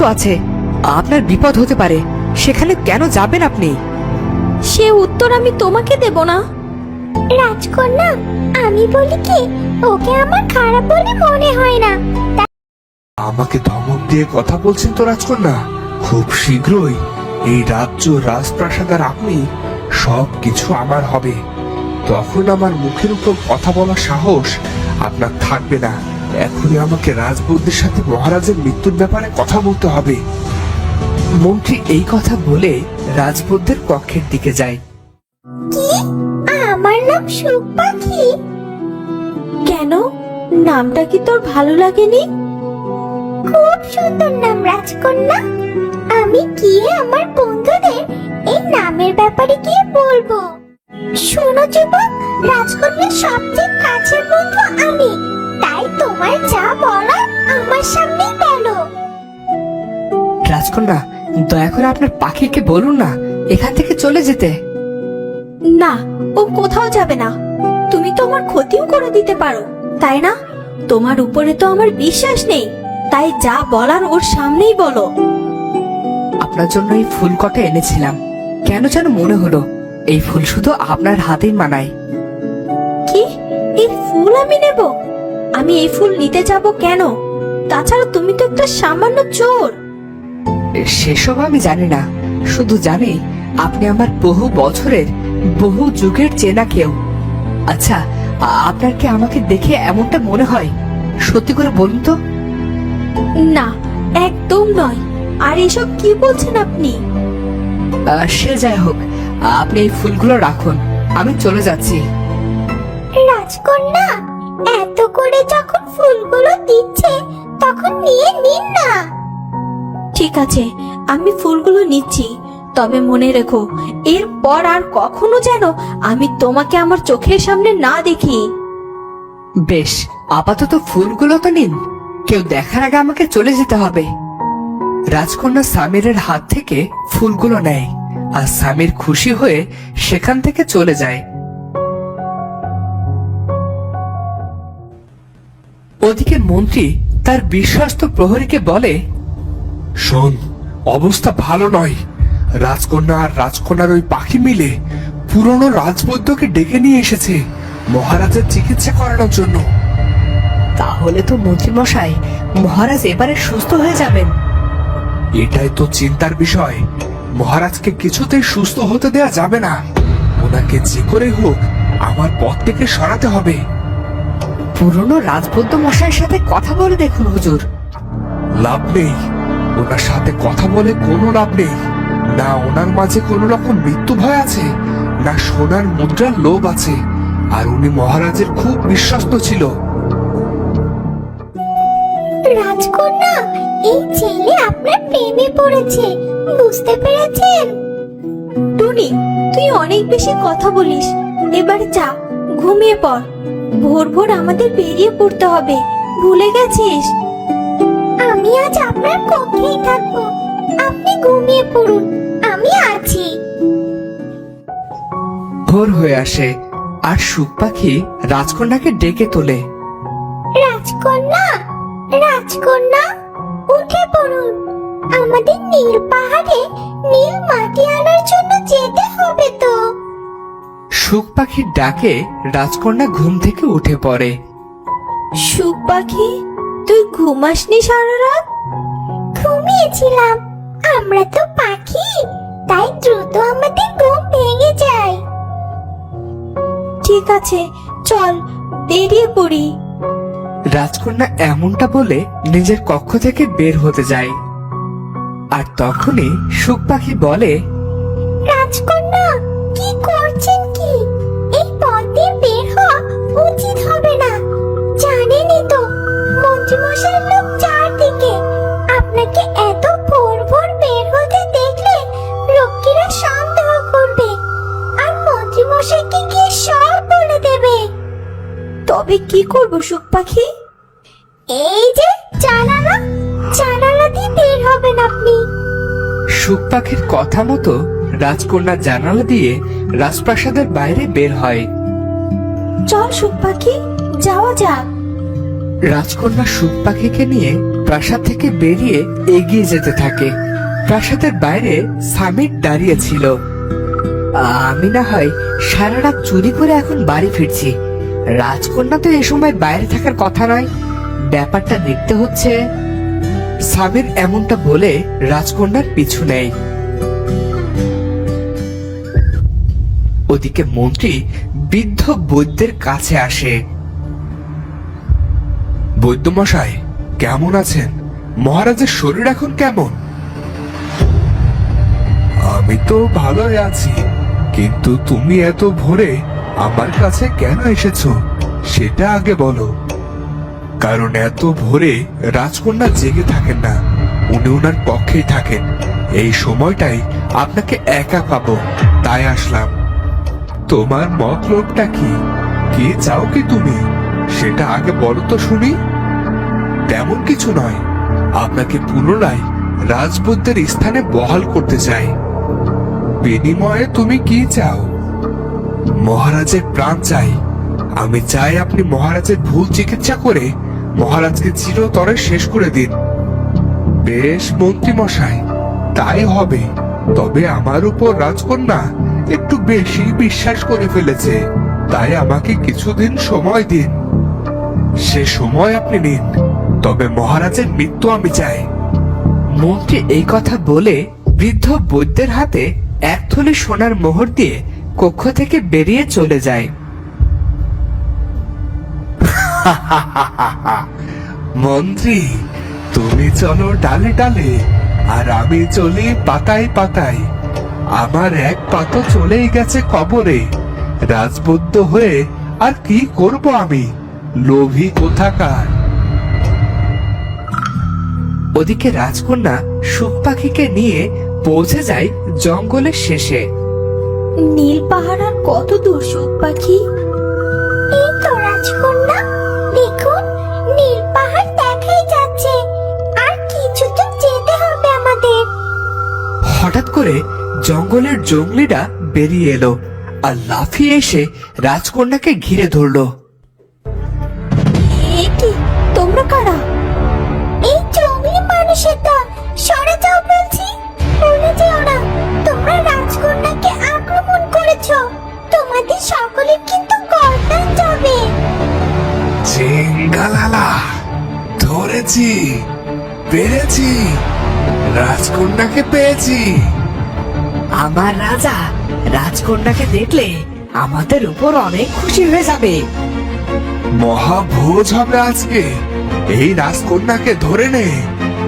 তো আছে। আপনার বিপদ হতে পারে। সেখানে কেন যাবেন আপনি? সে উত্তর আমি তোমাকে দেব না। রাজকন্যা আমি বলি কি ওকে আমার খারাপ বলে মনে হয় না। আমাকে ধমক দিয়ে কথা বলছেন তো রাজকন্যা? খুব শীঘ্রই। এই রাজ্য রাজপ্রাসাদ আর আপনি সব কিছু আমার হবে। তখন আমার মুখের উপর কথা বলার সাহস আপনার থাকবে না। এখনই আমাকে রাজবুদ্ধির সাথে মহারাজের মৃত্যুর ব্যাপারে কথা বলতে হবে। মন্ত্রী এই কথা বলে রাজবুদ্ধের কক্ষের দিকে যায়। কি? আমার নাম সুখ কেন? নামটা কি তোর ভালো লাগেনি? খুব সুন্দর নাম, রাজকন্যা। আমি গিয়ে আমার বন্ধুদের এই নামের ব্যাপারে গিয়ে বলব? শোনো যুবক, রাজকন্যার সবচেয়ে কাছের বন্ধু আমি। তাই তোমার যা বলার আমার সামনেই বলো। রাজকন্যা দয়া করে আপনার পাখিকে বলুন না এখান থেকে চলে যেতে। না ও কোথাও যাবে না। তুমি তো আমার ক্ষতিও করে দিতে পারো তাই না? তোমার উপরে তো আমার বিশ্বাস নেই তাই যা বলার ওর সামনেই বলো। আপনার জন্য এই ফুল কটা এনেছিলাম কেন যেন মনে হলো এই ফুল শুধু আপনার হাতেই মানায়। কি? এই ফুল আমি নেব? আমি এই ফুল নিতে যাব কেন? তাছাড়া তুমি তো একটা সামান্য চোর। সেসব আমি জানি না। শুধু জানি আপনি আমার বহু বছরের বহু যুগের চেনা কেউ। আচ্ছা আপনার কি আমাকে দেখে এমনটা মনে হয়? সত্যি করে বলুন তো। না একদম নয়। আর এসব কি বলছেন আপনি? আহ, সে যাই হোক আপনি এই ফুলগুলো রাখুন। আমি চলে যাচ্ছি। রাজকন্যা এত করে যখন ফুলগুলো দিচ্ছে তখন নিয়ে নিন না। ঠিক আছে আমি ফুলগুলো নিচ্ছি। তবে মনে রেখো এরপর আর কখনো যেন আমি তোমাকে আমার চোখের সামনে না দেখি। বেশ আপাতত ফুলগুলো তো নিন। কেউ দেখার আগে আমাকে চলে যেতে হবে। রাজকন্যা সামিরের হাত থেকে ফুলগুলো নেয় আর সামির খুশি হয়ে সেখান থেকে চলে যায়। মন্ত্রী তার বিশ্বস্ত প্রহরীকে বলে শোন অবস্থা ভালো নয়। রাজকন্যা আর রাজকন্যার ওই পাখি মিলে পুরনো রাজবৈদ্যকে ডেকে নিয়ে এসেছে মহারাজের চিকিৎসা করানোর জন্য। তাহলে তো মন্ত্রী মশাই মহারাজ এবারে সুস্থ হয়ে যাবেন। এটাই তো চিন্তার বিষয়। মহারাজকে কিছুতেই সুস্থ হতে দেয়া যাবে না। ওনাকে যে করে হোক আমার পথ থেকে সরাতে হবে। পুরনো রাজবৈদ্য মশাইয়ের সাথে কথা বলে দেখুন হুজুর। লাভ নেই। ওনার সাথে কথা বলে কোনো লাভ নেই। না ওনার মাঝে কোনো রকম মৃত্যু ভয় আছে না সোনার মুদ্রার লোভ আছে আর উনি মহারাজের খুব বিশ্বস্ত ছিল। রাজকন্যা এই ছেলে আপনার প্রেমে পড়েছে বুঝতে পেরেছেন? টুনি তুই অনেক বেশি কথা বলিস। এবার যা ঘুমিয়ে পড়। ভোর ভোর আমাদের বেরিয়ে পড়তে হবে। ভুলে গেছিস? আমি আজ আপনার কক্ষেই থাকব। আপনি ঘুমিয়ে পড়ুন। আমি আছি। ভোর হয়ে আসে আর সুখ পাখি রাজকন্যাকে ডেকে তোলে। রাজকন্যা? রাজকন্যা উঠে পড়ুন। আমাদের নীল পাহাড়ে নীল মাটি আনার জন্য যেতে হবে তো। সুখ পাখির ডাকে রাজকন্যা ঘুম থেকে উঠে পড়ে। সুখ পাখি তুই ঘুমাসনি সারা রাত? ঘুমিয়েছিলাম। আমরা তো পাখি তাই দ্রুত আমাদের ঘুম ভেঙে যায়। ঠিক আছে চল বেরিয়ে পড়ি। রাজকন্যা এমনটা বলে নিজের কক্ষ থেকে বের হতে যায়। আর তখনই সুখ পাখি বলে কি করব সুখ পাখি? এই যে জানালা জানালা দিয়ে বের হবেন আপনি। সুখ পাখির কথা মতো রাজকন্যা জানালা দিয়ে রাজপ্রাসাদের বাইরে বের হয়। চল সুখ পাখি যাওয়া যাক। রাজকন্যা সুখ পাখিকে নিয়ে প্রাসাদ থেকে বেরিয়ে এগিয়ে যেতে থাকে। প্রাসাদের বাইরে সামির দাঁড়িয়ে ছিল। আমি না হয় সারা রাত চুরি করে এখন বাড়ি ফিরছি। রাজকন্যা তো এ সময় বাইরে থাকার কথা নয়। ব্যাপারটা দেখতে হচ্ছে, সামির এমনটা বলে রাজকন্যার পিছু নেয়। ওদিকে মন্ত্রী বৃদ্ধ বৈদ্যের কাছে আসে। বৈদ্যমশাই, কেমন আছেন? মহারাজের শরীর এখন কেমন? আমি তো ভালোই আছি, কিন্তু তুমি এত ভোরে আমার কাছে কেন এসেছ? সেটা আগে বলো। কারণ এত ভোরে রাজকন্যা জেগে থাকেন না, উনি ওনার পক্ষেই থাকেন। এই সময়টাই আপনাকে একা পাবো, তাই আসলাম। তোমার মতলবটা কি? কি চাও কি তুমি? সেটা আগে বলো তো শুনি। তেমন কিছু নয়। আপনাকে পুনরায় রাজবুদ্ধের স্থানে বহাল করতে চাই। বিনিময়ে তুমি কি চাও? মহারাজের প্রাণ চাই। আমি চাই আপনি মহারাজের ভুল চিকিৎসা করে মহারাজকে চিরতরে শেষ করে দিন। বেশ মন্ত্রী মশাই, তাই হবে। তবে আমার উপর রাজকন্যা একটু বেশি বিশ্বাস করে ফেলেছে। তাই আমাকে কিছুদিন সময় দিন। সে সময় আপনি নিন। তবে মহারাজের মৃত্যু আমি চাই। মন্ত্রী এই কথা বলে বৃদ্ধ বৈদ্যের হাতে এক থলি সোনার মোহর দিয়ে কক্ষ থেকে বেরিয়ে চলে যায়। মন্ত্রী, তুমি চলো ডালে ডালে, আর আমি চলি পাতায় পাতায়। আমার এক পাতো চলেই গেছে কবরে। রাজবদ্ধ হয়ে আর কি করব আমি? লোভী কোথাকার? ওদিকে রাজকন্যা সুখ পাখিকে নিয়ে পৌঁছে যায় জঙ্গলের শেষে। নীল পাহাড় আর কত দূর সুখ পাখি? এই তো রাজকন্যা দেখুন নীল পাহাড় দেখাই যাচ্ছে। আর কিছু তো যেতে হবে আমাদের। হঠাৎ করে জঙ্গলের জঙ্গলিরা বেরিয়ে এলো আর লাফিয়ে এসে রাজকন্যাকে ঘিরে ধরলো। এ কি তোমরা কারা? চিঙ্গালালা ধরেছি, পেরেছি, রাজকন্যাকে পেয়েছি। আমার রাজা রাজকন্যাকে দেখলে আমাদের উপর অনেক খুশি হয়ে যাবে। মহাভোজ হবে আজকে। এই রাজকন্যাকে ধরে নে।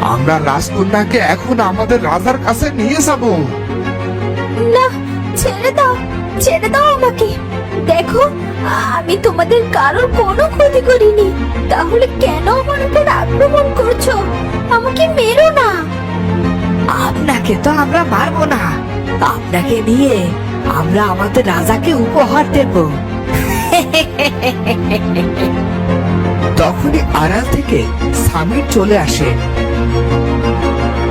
আমরা রাজকন্যাকে এখন আমাদের রাজার কাছে নিয়ে যাব। না, ছেড়ে দাও ছেড়ে দাও আমাকে। দেখো, আমি তোমাদের কারোর কোনো ক্ষতি করিনি। তাহলে কেন আমার উপর আক্রমণ করছ? আমাকে মেরো না। আপনাকে তো আমরা মারবো না। আপনাকে নিয়ে আমরা আমাদের রাজাকে উপহার দেব। তখনই আড়াল থেকে সামির চলে আসে।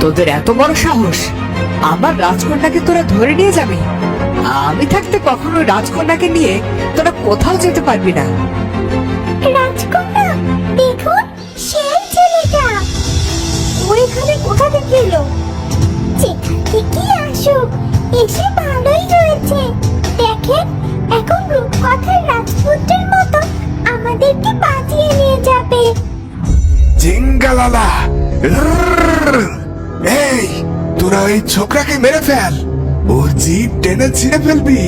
তোদের এত বড় সাহস, আমার রাজকন্যাকে তোরা ধরে নিয়ে যাবি? আমি থাকতে কখনো রাজকন্যাকে নিয়ে তোরা কোথাও যেতে পারবি না। রাজকন্যা দেখুন সেই ছেলেটা। ও এখানে কোথা থেকে এলো? যেখান থেকে আসুক এসে ভালোই হয়েছে। দেখেন এখন রূপকথার রাজপুত্রের মতো আমাদেরকে বাঁচিয়ে নিয়ে যাবে। জিঙ্গালালা এই তোরা ওই ছোকরাকে মেরে ফেল ওর জিভ টেনে ছিঁড়ে ফেলবি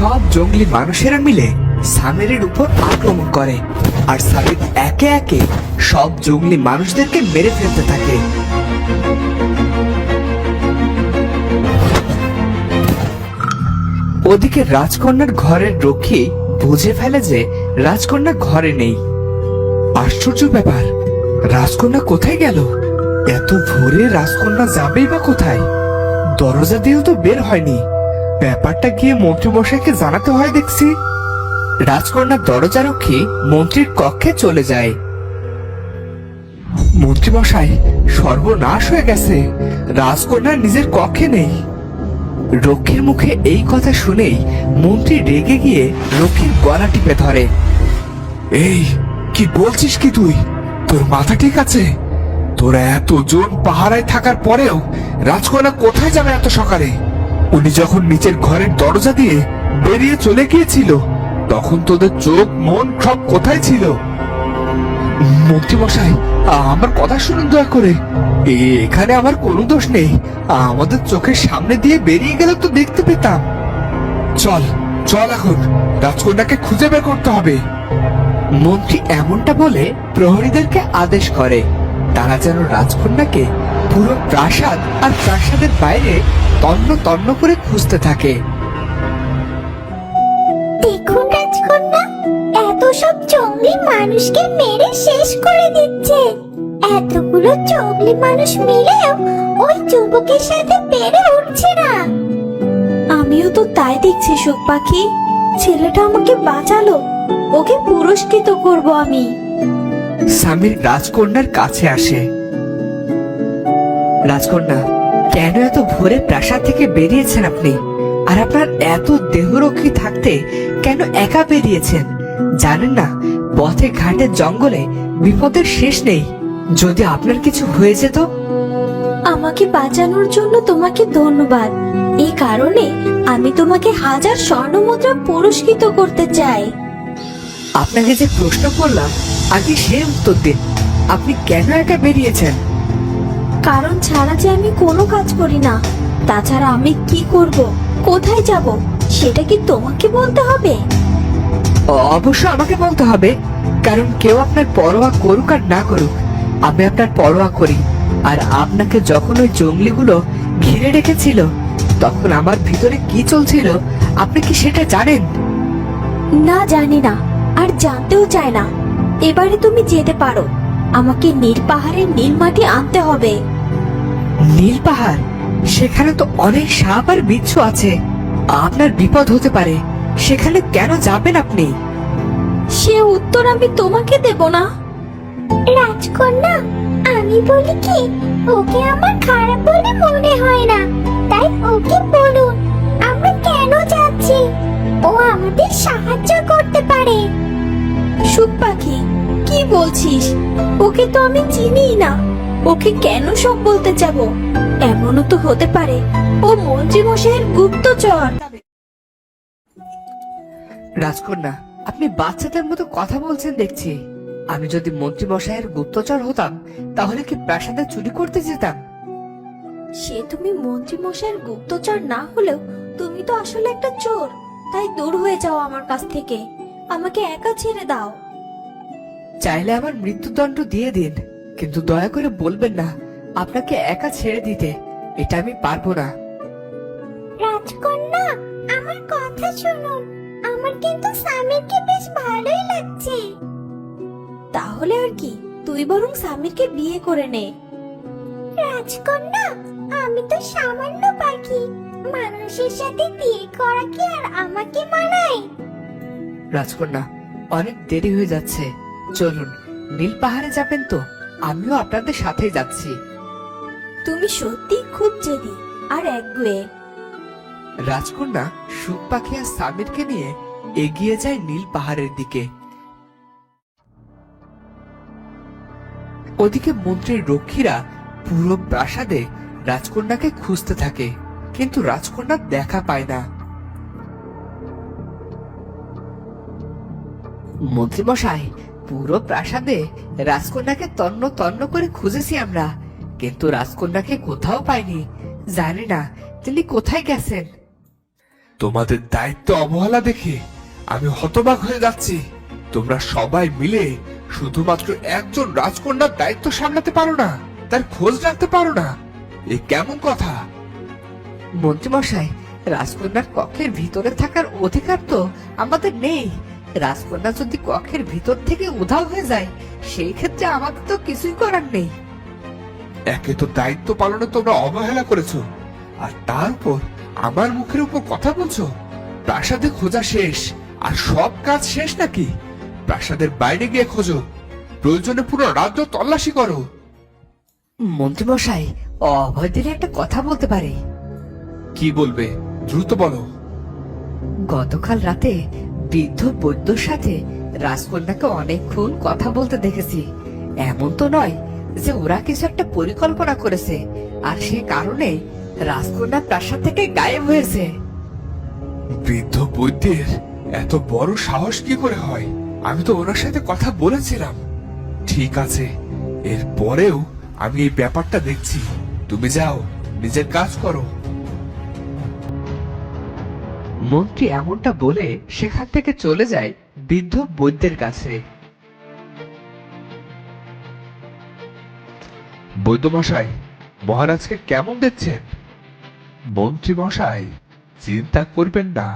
সব জঙ্গলি মানুষেরা মিলে সামিরের উপর আক্রমণ করে। আর সামির একে একে সব জঙ্গলি মানুষদেরকে মেরে ফেলতে থাকে। ওদিকে রাজকন্যার ঘরের রক্ষী বুঝে ফেলে যে রাজকন্যা ঘরে নেই। আশ্চর্য ব্যাপার, রাজকন্যা কোথায় গেল? এত ভোরে রাজকন্যা যাবেই বা কোথায়? দরজা দিয়েও তো বের হয়নি। ব্যাপারটা গিয়ে মন্ত্রীমশাইকে জানাতে হয় দেখছি। রাজকন্যার দরজারক্ষী মন্ত্রীর কক্ষে চলে যায়। মন্ত্রীমশাই, সর্বনাশ হয়ে গেছে। রাজকন্যা নিজের কক্ষে নেই। রক্ষীর মুখে এই কথা শুনেই মন্ত্রী রেগে গিয়ে রক্ষীর গলা টিপে ধরে। এই, কি বলছিস কি তুই? তোর মাথা ঠিক আছে? তোরা এতজন পাহারায় থাকার পরেও রাজকন্যা কোথায় যাবে এত সকালে? উনি যখন নিচের ঘরের দরজা দিয়ে বেরিয়ে চলে গিয়েছিল, তখন তোদের চোখ, মন, সব কোথায় ছিল? মন্ত্রী আমার কথা শুনুন দয়া করে। এখানে আমার কোনো দোষ নেই। আমাদের চোখের সামনে দিয়ে বেরিয়ে গেলে তো দেখতে পেতাম। চল চল এখন। রাজকন্যাকে খুঁজে বের করতে হবে। মন্ত্রী এমনটা বলে প্রহরীদেরকে আদেশ করে। তারা যেন রাজকন্যাকে পুরো প্রাসাদ আর প্রাসাদের বাইরে তন্ন তন্ন করে খুঁজতে থাকে। দেখুন রাজকন্যা এত সব জঙ্গলি মানুষকে মেরে শেষ করে দিচ্ছে। এতগুলো জঙ্গলি মানুষ মিলেও ওই যুবকের সাথে পেরে উঠছে না। আমিও তো তাই দেখছি সুখ পাখি। ছেলেটা আমাকে বাঁচালো ওকে পুরস্কৃত করব আমি। স্বামীর রাজকন্যার কাছে আসে। রাজকন্যা কেন এত ভোরে প্রাসাদ থেকে বেরিয়েছেন আপনি? আর আপনার এত দেহরক্ষী থাকতে কেন একা বেরিয়েছেন? জানেন না পথে ঘাটে জঙ্গলে বিপদের শেষ নেই। যদি আপনার কিছু হয়ে যেত? আমাকে বাঁচানোর জন্য তোমাকে ধন্যবাদ। এই কারণে আমি তোমাকে হাজার স্বর্ণ মুদ্রা পুরস্কৃত করতে চাই। আপনাকে যে প্রশ্ন করলাম আগে সে উত্তর দিন। আপনি কেন একা বেরিয়েছেন? কারণ ছাড়া যে আমি কোনো কাজ করি না। তাছাড়া আমি কি করব? কোথায় যাব? সেটা কি তোমাকে বলতে হবে? অবশ্য আমাকে বলতে হবে। কারণ কেউ আপনার পরোয়া করুক আর না করুক আমি আপনার পরোয়া করি। আর আপনাকে যখন ওই জঙ্গলিগুলো ঘিরে রেখেছিল তখন আমার ভিতরে কি চলছিল আপনি কি সেটা জানেন? না জানি না আর জানতেও চায় না। এবারে তুমি যেতে পারো। আমাকে নীল পাহাড়ের নীল মাটি আনতে হবে। নীল পাহাড়? সেখানে তো অনেক সাপ আর বিচ্ছু আছে। আপনার বিপদ হতে পারে। সেখানে কেন যাবেন আপনি? সে উত্তর আমি তোমাকে দেব না। রাজকন্যা আমি বলি কি ওকে আমার খারাপ বলে মনে হয় না। তাই ওকে বলুন আমরা কেন যাচ্ছি? ও আমাদের সাহায্য বলছিস? ওকে তো আমি চিনি না। ওকে কেন সব বলতে যাব? এমনও তো হতে পারে। ও মন্ত্রী মশাইয়ের গুপ্তচর। রাজকন্যা আপনি বাচ্চাদের মতো কথা বলছেন দেখছি। আমি যদি মন্ত্রী মশাইয়ের গুপ্তচর হতাম তাহলে কি প্রাসাদে চুরি করতে যেতাম? সে তুমি মন্ত্রী মশাইয়ের গুপ্তচর না হলেও তুমি তো আসলে একটা চোর। তাই দূর হয়ে যাও আমার কাছ থেকে। আমাকে একা ছেড়ে দাও। চাইলে আমার মৃত্যুদণ্ড দিয়ে দিন কিন্তু দয়া করে বলবেন না আপনাকে একা ছেড়ে দিতে। এটা আমি পারব না। রাজকন্যা আমার কথা শুনুন। আমার কিন্তু স্বামীকে বেশ ভালোই লাগছে। তাহলে আর কি তুই বরং স্বামীরকে বিয়ে করে নে। রাজকন্যা আমি তো সামান্য পাখি। মানুষের সাথে বিয়ে করা কি আর আমাকে মানায়? রাজকন্যা অনেক দেরি হয়ে যাচ্ছে। চলুন নীল পাহাড়ে যাবেন তো। আমিও আপনাদের সাথে যাচ্ছি। তুমি সত্যি খুব জেদি আর একগুয়ে রাজকন্যা সুখ পাখি আর সামিরকে নিয়ে এগিয়ে যায় নীল পাহাড়ের দিকে। ওদিকে মন্ত্রীর রক্ষীরা পুরো প্রাসাদে রাজকন্যাকে খুঁজতে থাকে কিন্তু রাজকন্যা দেখা পায় না। মন্ত্রী মশাই পুরো প্রাসাদে রাজকন্যাকে তন্ন তন্ন করে খুঁজেছি আমরা। কিন্তু রাজকন্যাকে কোথাও পাইনি। জানি না তিনি কোথায় গেছেন? তোমাদের দায়িত্ব অবহেলা দেখে আমি হতবাক হয়ে যাচ্ছি। তোমরা সবাই মিলে শুধুমাত্র একজন রাজকন্যার দায়িত্ব সামলাতে পারো না তার খোঁজ রাখতে পারো না। এ কেমন কথা? মন্ত্রী মশাই রাজকন্যার কক্ষের ভিতরে থাকার অধিকার তো আমাদের নেই। রাজকন্যা যদি কক্ষের ভিতর থেকে উধাও হয়ে যায় সেই ক্ষেত্রে আমাদের তো কিছুই করার নেই। একে তো দায়িত্ব পালনে তোমরা অবহেলা করেছ আর তার উপর আমার মুখের উপর কথা বলছো? প্রাসাদে খোঁজা শেষ আর সব কাজ শেষ নাকি? প্রাসাদের বাইরে গিয়ে খোঁজো প্রয়োজনে পুরো রাজ্য তল্লাশি করো। মন্ত্রীমশাই অভয় দিলে একটা কথা বলতে পারি। কি বলবে? দ্রুত বলো। গতকাল রাতে বৃদ্ধ বৈদ্যর সাথে রাজকন্যাকে অনেকক্ষণ কথা বলতে দেখেছি। এমন তো নয় যে ওরা কিছু একটা পরিকল্পনা করেছে, আর সে কারণে রাজকন্যা প্রাসাদ থেকে গায়েব হয়েছে। বৃদ্ধ বৈদ্যের এত বড় সাহস কি করে হয়? আমি তো ওনার সাথে কথা বলেছিলাম। ঠিক আছে এর পরেও আমি এই ব্যাপারটা দেখছি। তুমি যাও, নিজের কাজ করো। মন্ত্রী এমনটা বলে সেখান থেকে চলে যায় বৃদ্ধ বৈদ্যের কাছে। বৈদ্যমশাই মহারাজকে কেমন দেখছেন? মন্ত্রী মশাই, চিন্তা করবেন না,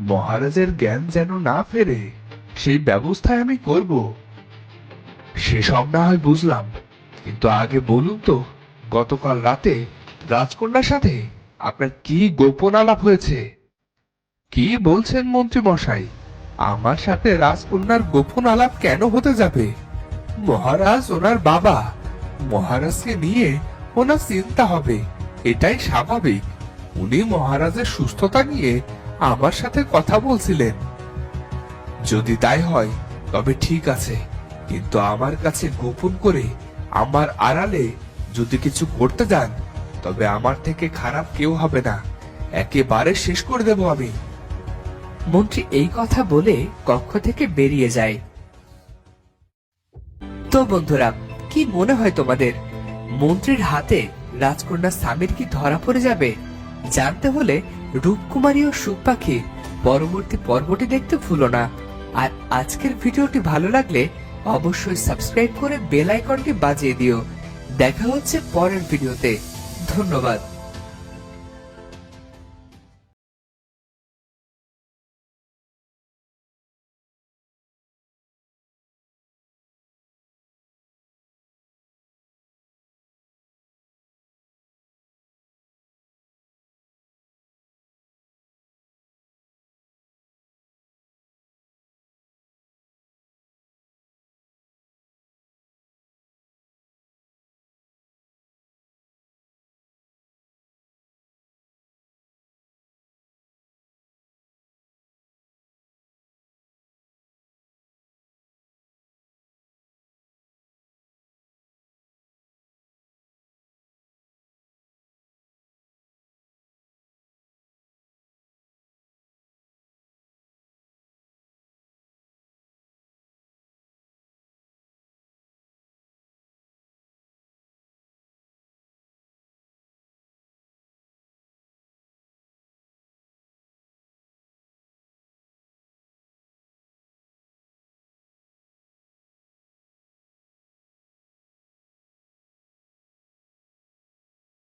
মহারাজের জ্ঞান যেন না ফেরে, সেই ব্যবস্থায় আমি করব। সেসব না হয় বুঝলাম, কিন্তু আগে বলুন তো, গতকাল রাতে রাজকন্যার সাথে আপনার কি গোপন আলাপ হয়েছে? কি বলছেন মন্ত্রী মশাই আমার সাথে রাজকন্যার গোপন আলাপ কেন হতে যাবে? মহারাজ ওনার বাবা। মহারাজকে নিয়ে ওনার চিন্তা হবে। এটাই স্বাভাবিক। উনি মহারাজের সুস্থতা নিয়ে আমার সাথে কথা বলছিলেন। যদি তাই হয়, তবে ঠিক আছে। কিন্তু আমার কাছে গোপন করে আমার আড়ালে যদি কিছু করতে যান, তবে আমার থেকে খারাপ কেউ হবে না। একেবারে শেষ করে দেব আমি। মন্ত্রী এই কথা বলে কক্ষ থেকে বেরিয়ে যায়। তো বন্ধুরা, কি মনে হয় তোমাদের? মন্ত্রীর হাতে রাজকন্যা স্বামীর কি ধরা পড়ে যাবে? জানতে হলে রূপকুমারী ও সুখ পাখি পরবর্তী পর্বটি দেখতে ভুলো না। আর আজকের ভিডিওটি ভালো লাগলে অবশ্যই সাবস্ক্রাইব করে বেল আইকনটি বাজিয়ে দিও। দেখা হচ্ছে পরের ভিডিওতে। ধন্যবাদ।